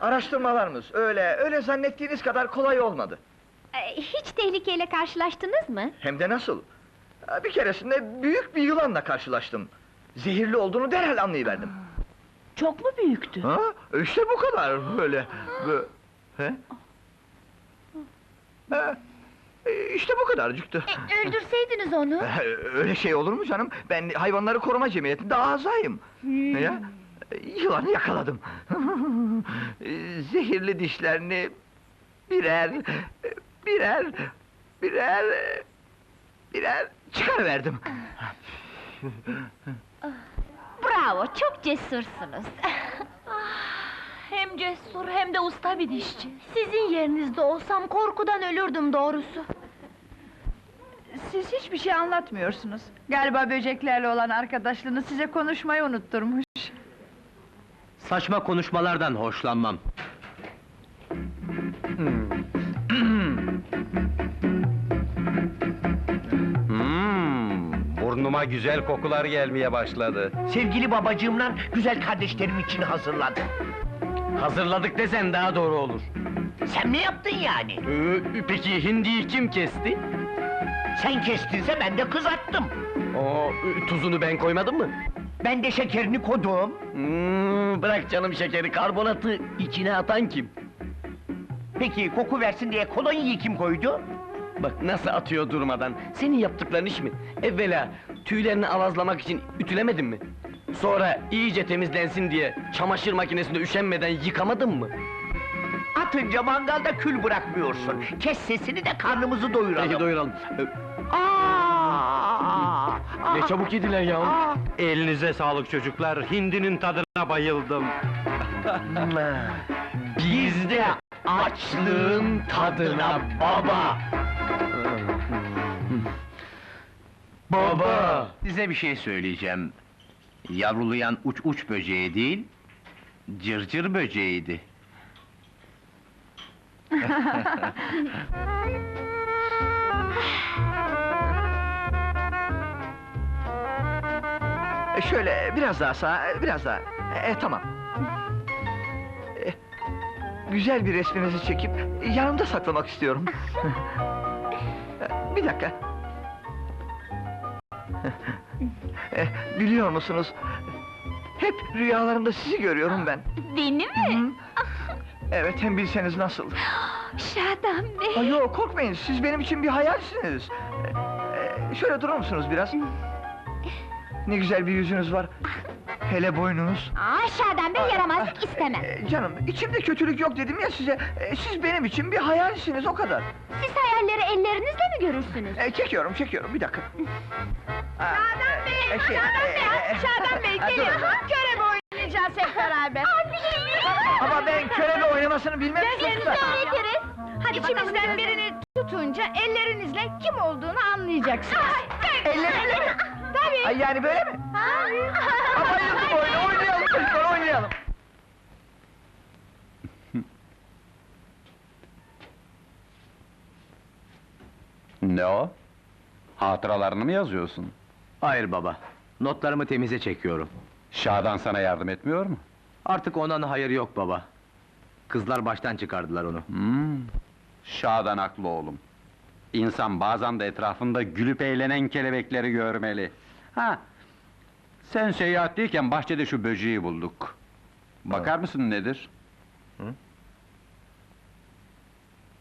Araştırmalarımız öyle, öyle zannettiğiniz kadar kolay olmadı. Ee, Hiç tehlikeyle karşılaştınız mı? Hem de nasıl? Ha, Bir keresinde büyük bir yılanla karşılaştım. Zehirli olduğunu derhal anlayıverdim. Çok mu büyüktü? Ha? İşte bu kadar böyle. Bö He? Ha, e, İşte bu kadarcıktı. E, öldürseydiniz onu. Öyle şey olur mu canım? Ben hayvanları koruma cemiyetinde azayım. Ya? Yılanı yakaladım. Zehirli dişlerini birer, birer, birer, birer çıkarıverdim. Bravo, çok cesursunuz. Hem cesur hem de usta bir dişçi. Sizin yerinizde olsam korkudan ölürdüm doğrusu. Siz hiçbir şey anlatmıyorsunuz. Galiba böceklerle olan arkadaşlığınız size konuşmayı unutturmuş. Saçma konuşmalardan hoşlanmam. Hmm, burnuma güzel kokular gelmeye başladı. Sevgili babacığımla güzel kardeşlerim için hazırladım. Hazırladık desen daha doğru olur. Sen ne yaptın yani? Ee, peki hindiyi kim kesti? Sen kestinse ben de kızarttım. O tuzunu ben koymadım mı? Ben de şekerini koydum. Hmm, bırak canım şekeri, karbonatı içine atan kim? Peki koku versin diye kolonyayı kim koydu? Bak nasıl atıyor durmadan. Senin yaptıkların iş mi? Evvela tüylerini avazlamak için ütülemedin mi? Sonra iyice temizlensin diye çamaşır makinesinde üşenmeden yıkamadın mı? Atınca mangalda kül bırakmıyorsun. Kes sesini de karnımızı doyuralım. Peki doyuralım. Aa! Ne çabuk yediler ya. Elinize sağlık çocuklar, hindinin tadına bayıldım. Biz de açlığın tadına baba. Baba. Size bir şey söyleyeceğim. Yavrulayan uç uç böceği değil, cırcır böceğiydi. E, Şöyle biraz daha sağa, biraz daha. E, tamam. E, güzel bir resminizi çekip yanımda saklamak istiyorum. E, bir dakika. E, biliyor musunuz? Hep rüyalarımda sizi görüyorum ben. Beni mi? Evet, hem bilseniz nasıl. Şadan Bey! Ay yok, korkmayın, siz benim için bir hayalsiniz. E, e, şöyle durur musunuz biraz? Ne güzel bir yüzünüz var. Hele boynunuz. Aa, Şadan Bey yaramazlık istemem. E, canım, içimde kötülük yok dedim ya size. E, siz benim için bir hayalsiniz, o kadar. Siz hayalleri ellerinizle mi görürsünüz? E, çekiyorum, çekiyorum, bir dakika. Şadan Bey, şey, Şadan Bey, Ha, gelin! dur. Körebe oynayacağız hep beraber. Ama ben körebe oynamasını bilmem Gözlerinizi öğretiriz. Hadi İçimizden birini tutunca ellerinizle kim olduğunu anlayacaksınız. Ellerimle mi? Tabii. Ay yani böyle mi? Ama bayıldım oyunu, oynayalım çocuklar, oynayalım. Ne o? Hatıralarını mı yazıyorsun? Hayır baba. Notlarımı temize çekiyorum. Şadan sana yardım etmiyor mu? Artık ondan hayır yok baba. Kızlar baştan çıkardılar onu. Hmm, Şadan haklı oğlum. İnsan bazen de etrafında gülüp eğlenen kelebekleri görmeli. Ha, sen seyahatteyken bahçede şu böceği bulduk. Bakar mısın nedir?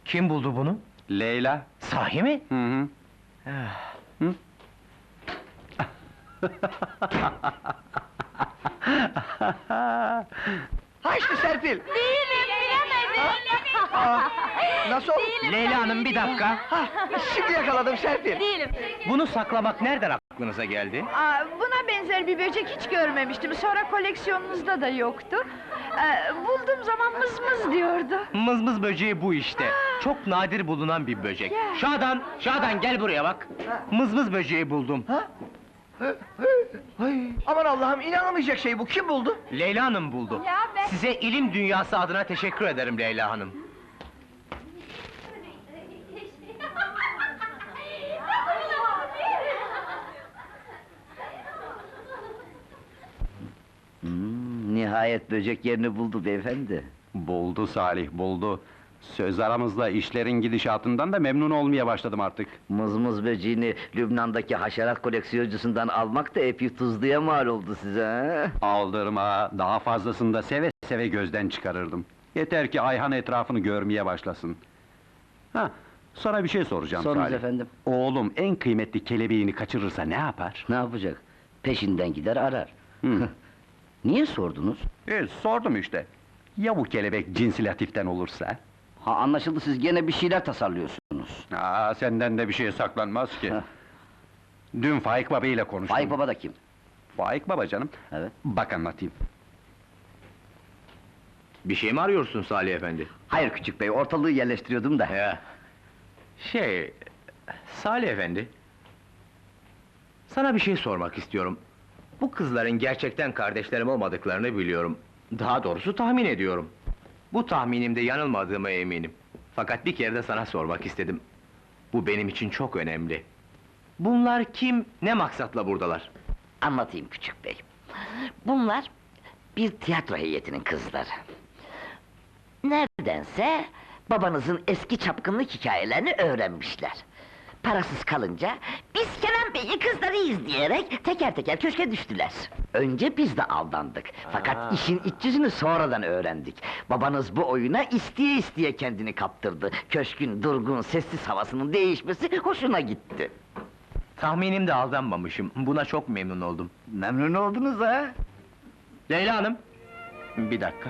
Kim buldu bunu? Leyla. Sahi mi? Hı hı. Hı? Ha işte Serpil. Bilemedim. Aa, nasıl oldu? Leyla Hanım bir dakika. Ha, şimdi yakaladım Serpil. Değilim. Bunu saklamak nereden aklınıza geldi? Aa, buna benzer bir böcek hiç görmemiştim. Sonra koleksiyonunuzda da yoktu. Ee, bulduğum zaman mız mız diyordu. Mızmız böceği bu işte. Çok nadir bulunan bir böcek. Şadan, Şadan gel buraya bak. Mızmız böceği buldum. Ay, aman Allah'ım inanamayacak şey bu, kim buldu? Leyla Hanım buldu. Ya ben- Size ilim dünyası adına teşekkür ederim Leyla Hanım. Nihayet böcek yerini buldu beyefendi. Buldu Salih, buldu. Söz aramızda işlerin gidişatından da memnun olmaya başladım artık. Mızmız böceğini Lübnan'daki haşerat koleksiyoncusundan almak da epey tuzluya mal oldu size ha? Aldırma, daha fazlasını da seve seve gözden çıkarırdım. Yeter ki Ayhan etrafını görmeye başlasın. Ha, sonra bir şey soracağım Sorunuz Salih. efendim. Oğlum en kıymetli kelebeğini kaçırırsa ne yapar? Ne yapacak? Peşinden gider arar. Hı. Niye sordunuz? E, sordum işte. Ya bu kelebek cinsi latiften olursa? Ha anlaşıldı siz gene bir şeyler tasarlıyorsunuz. Aa, senden de bir şey saklanmaz ki. Heh. Dün Faik Baba ile konuştum. Faik baba da kim? Faik Baba canım. Evet. Bak anlatayım. Bir şey mi arıyorsun Salih efendi? Hayır küçük bey ortalığı yerleştiriyordum da. Ya. Şey... Salih efendi... Sana bir şey sormak istiyorum. Bu kızların gerçekten kardeşlerim olmadıklarını biliyorum. Daha doğrusu tahmin ediyorum. Bu tahminimde yanılmadığıma eminim. Fakat bir kere de sana sormak istedim. Bu benim için çok önemli. Bunlar kim, ne maksatla buradalar? Anlatayım küçük bey. Bunlar bir tiyatro heyetinin kızları. Neredense babanızın eski çapkınlık hikayelerini öğrenmişler. Parasız kalınca biz Kenan Bey'i kızlarıyız diyerek teker teker köşke düştüler. Önce biz de aldandık. Fakat Aa. işin iç yüzünü sonradan öğrendik. Babanız bu oyuna isteye isteye kendini kaptırdı. Köşkün durgun, sessiz havasının değişmesi hoşuna gitti. Tahminimde aldanmamışım. Buna çok memnun oldum. Memnun oldunuz ha? Leyla Hanım! Bir dakika.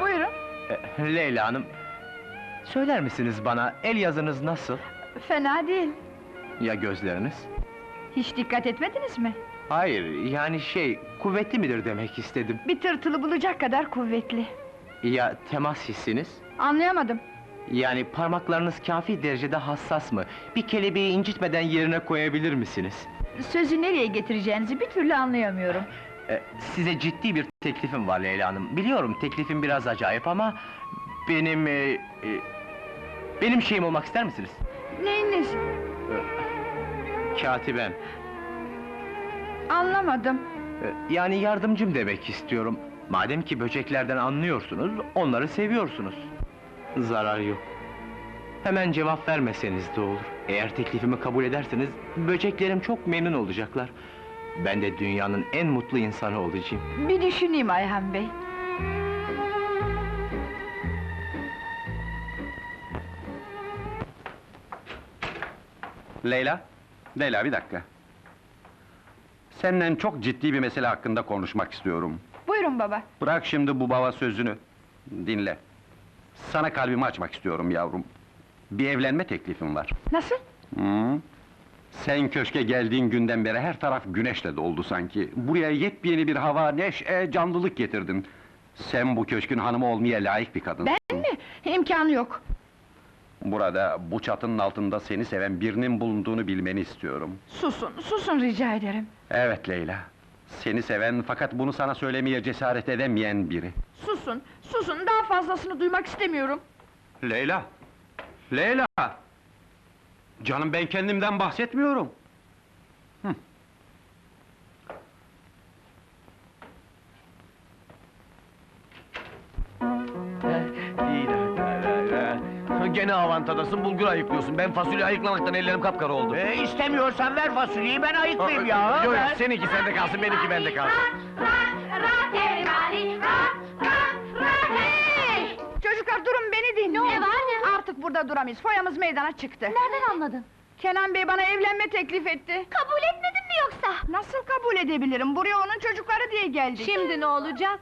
Buyurun. Leyla Hanım, söyler misiniz bana el yazınız nasıl? Fena değil. Ya gözleriniz? Hiç dikkat etmediniz mi? Hayır, yani şey, kuvvetli midir demek istedim. Bir tırtılı bulacak kadar kuvvetli. Ya temas hissiniz? Anlayamadım. Yani parmaklarınız kafi derecede hassas mı? Bir kelebeği incitmeden yerine koyabilir misiniz? Sözü nereye getireceğinizi bir türlü anlayamıyorum. E, size ciddi bir teklifim var Leyla Hanım. Biliyorum teklifim biraz acayip ama... Benim... e, e, benim şeyim olmak ister misiniz? Neyiniz? Katibem. Anlamadım. E, Yani yardımcım demek istiyorum. Madem ki böceklerden anlıyorsunuz, onları seviyorsunuz. Zarar yok. Hemen cevap vermeseniz de olur. Eğer teklifimi kabul ederseniz, böceklerim çok memnun olacaklar. Ben de dünyanın en mutlu insanı olacağım. Bir düşüneyim Ayhan Bey. Leyla, Leyla bir dakika. Senden çok ciddi bir mesele hakkında konuşmak istiyorum. Buyurun baba. Bırak şimdi bu baba sözünü. Dinle. Sana kalbimi açmak istiyorum yavrum. Bir evlenme teklifim var. Nasıl? Hı? Sen köşke geldiğin günden beri her taraf güneşle doldu sanki. Buraya yepyeni bir hava, neşe, canlılık getirdin. Sen bu köşkün hanımı olmaya layık bir kadınsın. Ben mi? İmkanı yok. Burada, bu çatının altında seni seven birinin bulunduğunu bilmeni istiyorum. Susun, susun rica ederim. Evet Leyla. Seni seven fakat bunu sana söylemeye cesaret edemeyen biri. Susun, susun. Daha fazlasını duymak istemiyorum. Leyla! Leyla! Canım ben kendimden bahsetmiyorum. Gene avantadasın, bulgur ayıklıyorsun. Ben fasulye ayıklamaktan ellerim kapkara oldu. E, istemiyorsan ver fasulyeyi, ben ayıklayayım Yok yok, seninki sende kalsın, benimki bende kalsın. Çocuklar durun beni dinleyin. Ne var ne? Artık burada duramayız. Foyamız meydana çıktı. Nereden anladın? Kenan Bey bana evlenme teklif etti. Kabul etmedin mi yoksa? Nasıl kabul edebilirim? Buraya onun çocukları diye geldik. Şimdi ne olacak?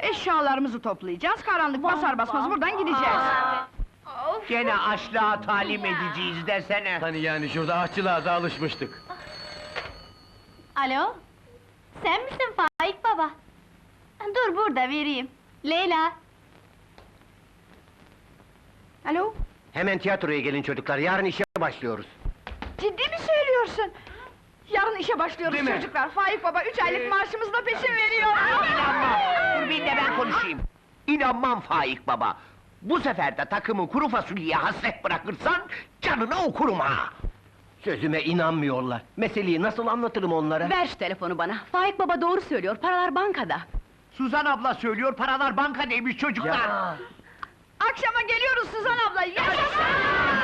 Eşyalarımızı toplayacağız, karanlık basar basmaz buradan gideceğiz. Gene açlığa talim edeceğiz desene. Hani yani şurada aşçılığa da alışmıştık. Alo? Sen misin Faik baba? Dur burada vereyim. Leyla. Alo? Hemen tiyatroya gelin çocuklar, yarın işe başlıyoruz. Ciddi mi söylüyorsun? Yarın işe başlıyoruz Değil mi? çocuklar. Faik baba üç aylık maaşımızla peşin veriyor. İnanmam! Dur bir de ben konuşayım. İnanmam Faik baba. Bu sefer de takımı kuru fasulyeye hasret bırakırsan, canını okurum ha! Sözüme inanmıyorlar. Meseleyi nasıl anlatırım onlara? Ver şu telefonu bana. Faik baba doğru söylüyor, paralar bankada. Suzan abla söylüyor, paralar bankadaymış çocuklar. Akşama geliyoruz Suzan abla, yaşasın!